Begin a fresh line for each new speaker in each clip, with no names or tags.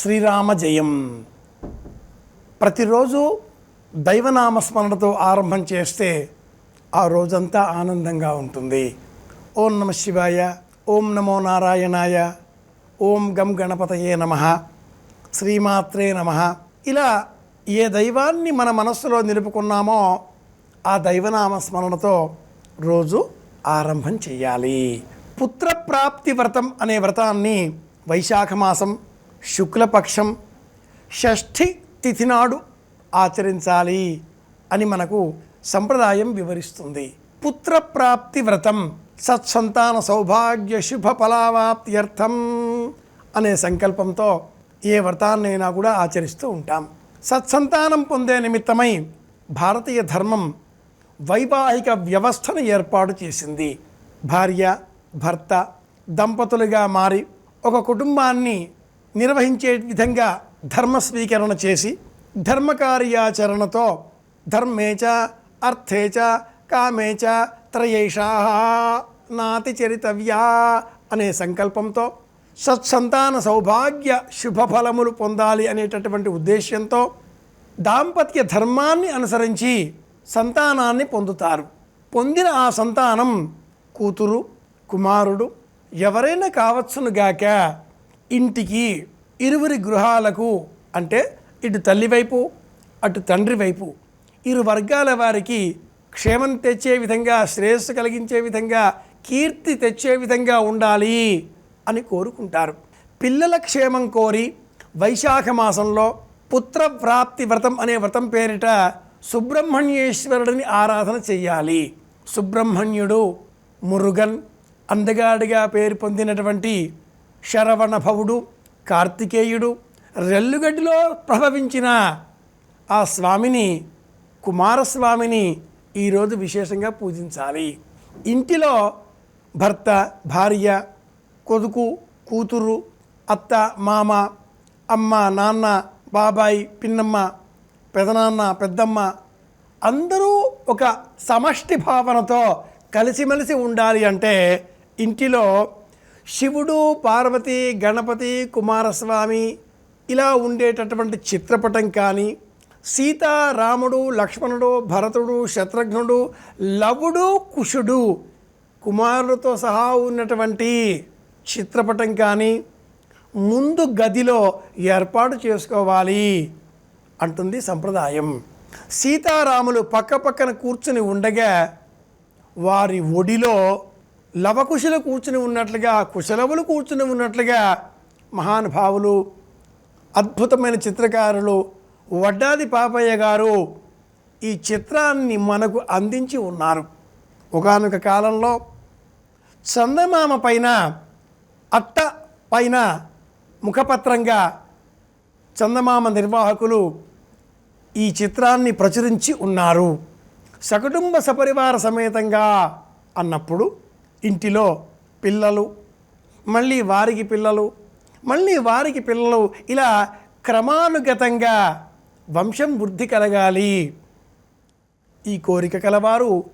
శ్రీరామ జయం. ప్రతిరోజు దైవనామస్మరణతో ఆరంభం చేస్తే ఆ రోజంతా ఆనందంగా ఉంటుంది. ఓం నమ శివాయ ఓం నమో నారాయణాయ ఓం గం గణపతయే నమ శ్రీమాత్రే నమ. ఇలా ఏ దైవాన్ని మన మనస్సులో నిలుపుకున్నామో ఆ దైవనామస్మరణతో రోజు ఆరంభం చేయాలి. పుత్రప్రాప్తి వ్రతం అనే వ్రతాన్ని వైశాఖ మాసం శుక్లపక్షం షష్ఠి తిథి నాడు ఆచరించాలి అని మనకు సంప్రదాయం వివరిస్తుంది. పుత్రప్రాప్తి వ్రతం సత్సంతాన సౌభాగ్య శుభ ఫలావాప్త్యర్థం అనే సంకల్పంతో ఏ వ్రతాన్నైనా కూడా ఆచరిస్తూ ఉంటాం. సత్సంతానం పొందే నిమిత్తమై భారతీయ ధర్మం వైవాహిక వ్యవస్థను ఏర్పాటు చేసింది. భార్య భర్త దంపతులుగా మారి ఒక కుటుంబాన్ని నిర్వహించే విధంగా ధర్మ స్వీకరణ చేసి ధర్మకార్యాచరణతో ధర్మేచ అర్థేచ కామేచ త్రయేషా నాతి చరితవ్యా అనే సంకల్పంతో సత్సంతాన సౌభాగ్య శుభఫలములు పొందాలి అనేటటువంటి ఉద్దేశ్యంతో దాంపత్య ధర్మాన్ని అనుసరించి సంతానాన్ని పొందుతారు. పొందిన ఆ సంతానం కూతురు కుమారుడు ఎవరైనా కావచ్చునుగాక ఇంటికి ఇరువురి గృహాలకు అంటే ఇటు తల్లి వైపు అటు తండ్రి వైపు ఇరు వర్గాల వారికి క్షేమం తెచ్చే విధంగా శ్రేయస్సు కలిగించే విధంగా కీర్తి తెచ్చే విధంగా ఉండాలి అని కోరుకుంటారు. పిల్లల క్షేమం కోరి వైశాఖ మాసంలో పుత్రప్రాప్తి వ్రతం అనే వ్రతం పేరిట సుబ్రహ్మణ్యేశ్వరుడిని ఆరాధన చెయ్యాలి. సుబ్రహ్మణ్యుడు మురుగన్ అందగాడిగా పేరు పొందినటువంటి శరవణభవుడు కార్తికేయుడు రెల్లుగడ్డిలో ప్రభవించిన ఆ స్వామిని కుమారస్వామిని ఈరోజు విశేషంగా పూజించాలి. ఇంటిలో భర్త భార్య కొడుకు కూతురు అత్త మామ అమ్మ నాన్న బాబాయి పిన్నమ్మ పెదనాన్న పెద్దమ్మ అందరూ ఒక సమష్టి భావనతో కలిసిమెలిసి ఉండాలి అంటే ఇంటిలో శివుడు పార్వతి గణపతి కుమారస్వామి ఇలా ఉండేటటువంటి చిత్రపటం కానీ సీత రాముడు లక్ష్మణుడు భరతుడు శత్రుఘ్నుడు లవుడు కుషుడు కుమారులతో సహా ఉన్నటువంటి చిత్రపటం కానీ ముందు గదిలో ఏర్పాటు చేసుకోవాలి అంటుంది సంప్రదాయం. సీతారాములు పక్క పక్కన కూర్చుని ఉండగా వారి ఒడిలో లవకుశలు కూర్చుని ఉన్నట్లుగా కుశలవులు కూర్చుని ఉన్నట్లుగా మహానుభావులు అద్భుతమైన చిత్రకారులు వడ్డాది పాపయ్య గారు ఈ చిత్రాన్ని మనకు అందించి ఉన్నారు. ఒకనొక కాలంలో చందమామ పైన అట్ట పైన ముఖపత్రంగా చందమామ నిర్వాహకులు ఈ చిత్రాన్ని ప్రచురించి ఉన్నారు. సకుటుంబ సపరివార సమేతంగా అన్నప్పుడు ఇంటిలో పిల్లలు మళ్ళీ వారికి పిల్లలు మళ్ళీ వారికి పిల్లలు ఇలా క్రమానుగతంగా వంశం వృద్ధి కలగాలి. ఈ కోరిక కలవారు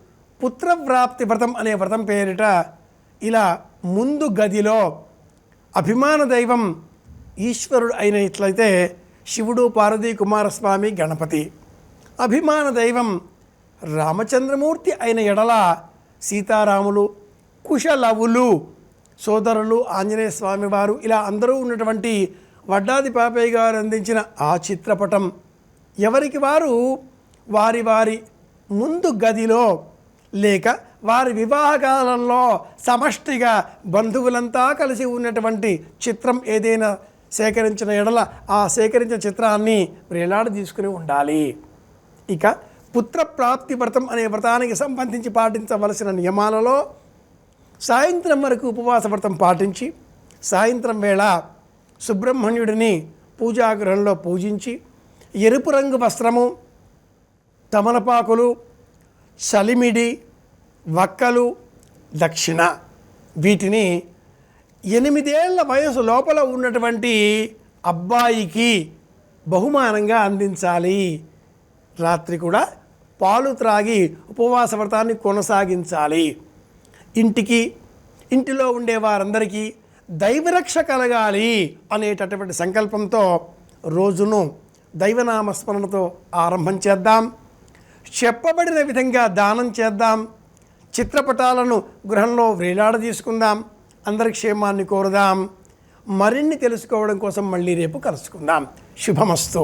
పుత్రవ్రాప్తి వ్రతం అనే వ్రతం పేరిట ఇలా ముందు గదిలో అభిమాన దైవం ఈశ్వరుడు అయినట్లయితే శివుడు పార్వతీ కుమారస్వామి గణపతి. అభిమాన దైవం రామచంద్రమూర్తి అయిన ఎడల సీతారాములు కుశలవులు. సోదరులు ఆంజనేయ స్వామి వారు ఇలా అందరూ ఉన్నటువంటి వడ్డాది పాపయ్య గారు అందించిన ఆ చిత్రపటం. ఎవరికి వారు? వారి వారి ముందు గదిలో లేక వారి వివాహ కాలంలో సమష్టిగా బంధువులంతా కలిసి ఉన్నటువంటి చిత్రం ఏదైనా సేకరించిన ఎడల ఆ సేకరించిన చిత్రాన్ని వేలాడ తీసుకుని ఉండాలి. ఇక పుత్రప్రాప్తి వ్రతం అనే వ్రతానికి సంబంధించి పాటించవలసిన నియమాలలో సాయంత్రం వరకు ఉపవాస వ్రతం పాటించి సాయంత్రం వేళ సుబ్రహ్మణ్యుడిని పూజాగృహంలో పూజించి ఎరుపు రంగు వస్త్రము తమలపాకులు చలిమిడి వక్కలు దక్షిణ వీటిని ఎనిమిదేళ్ళ వయసు లోపల ఉన్నటువంటి అబ్బాయికి బహుమానంగా అందించాలి. రాత్రి కూడా పాలు త్రాగి ఉపవాస వ్రతాన్ని కొనసాగించాలి. ఇంటికి ఇంటిలో ఉండే వారందరికీ దైవరక్ష కలగాలి అనేటటువంటి సంకల్పంతో రోజును దైవనామస్మరణతో ఆరంభం చేద్దాం. చెప్పబడిన విధంగా దానం చేద్దాం. చిత్రపటాలను గృహంలో వేలాడదీసుకుందాం. అందరి క్షేమాన్ని కోరుదాం. మరిన్ని తెలుసుకోవడం కోసం మళ్ళీ రేపు కలుసుకుందాం. శుభమస్తు.